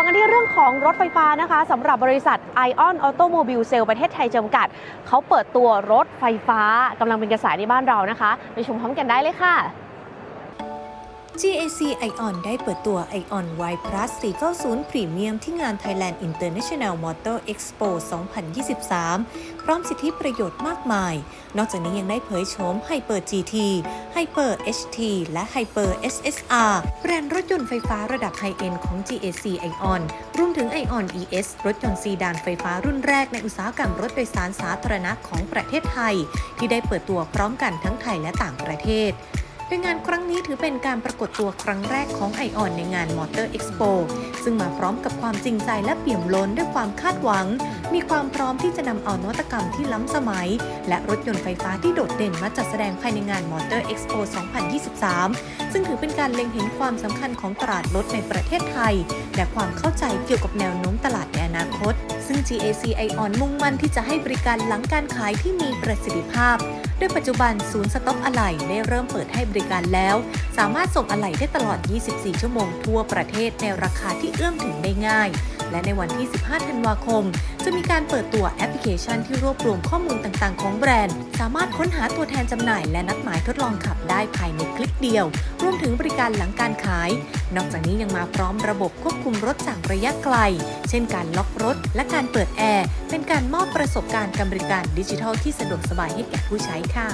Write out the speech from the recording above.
อกันที่เรื่องของรถไฟฟ้านะคะสำหรับบริษัท Ion Automobile Cell ประเทศไทยจำกัด เขาเปิดตัวรถไฟฟ้ากำลังเป็นกระแสในบ้านเรานะคะ ไปชมพร้อมกันได้เลยค่ะ GAC Ion ได้เปิดตัว Ion Y Plus 490 Premium ที่งาน Thailand International Motor Expo 2023 พร้อมสิทธิประโยชน์มากมาย นอกจากนี้ยังได้เผยโฉม Hyper GT Hyper HT และ Hyper SSR แบรนด์รถยนต์ไฟฟ้าระดับไฮเอ็นของ GAC Ion รวมถึง Ion ES รถยนต์ซีดานไฟฟ้ารุ่นแรกในอุตสาหกรรมรถโดยสารสาธารณะของประเทศไทย ที่ได้เปิดตัวพร้อมกันทั้งไทยและต่างประเทศ โดยงานครั้งนี้ถือเป็นการปรากฏตัวครั้งแรกของไอออนในงาน Motor Expo ซึ่งมาพร้อมกับความจริงใจและเปี่ยมล้นด้วยความคาดหวัง มีความพร้อมที่จะนำเอานวัตกรรมที่ล้ำสมัย และรถยนต์ไฟฟ้าที่โดดเด่นมาจัดแสดงภายในงาน Motor Expo 2023 ซึ่งถือเป็นการเล็งเห็นความสำคัญของตลาดรถในประเทศไทย และความเข้าใจเกี่ยวกับแนวโน้มตลาดในอนาคต ซึ่ง GAC Ion มุ่งมั่นที่จะให้บริการหลังการขายที่มีประสิทธิภาพ โดยปัจจุบันศูนย์สต็อกอะไหล่ได้เริ่มเปิดให้บริการแล้ว สามารถส่งอะไหล่ได้ตลอด 24 ชั่วโมงทั่วประเทศในราคาที่เอื้อมถึงได้ง่าย และในวันที่ 15 ธันวาคม จะมีการเปิดตัวแอปพลิเคชันที่รวบรวมข้อมูลต่างๆ ของแบรนด์ สามารถค้นหาตัวแทนจำหน่ายและนัดหมายทดลองขับได้ภายในคลิกเดียว รวมถึงบริการหลังการขาย นอกจากนี้ยังมาพร้อมระบบควบคุมรถจากระยะไกล เช่นการล็อกรถ และการเปิดแอร์ เป็นการมอบประสบการณ์การบริการดิจิทัลที่สะดวกสบายให้แก่ผู้ใช้ค่ะ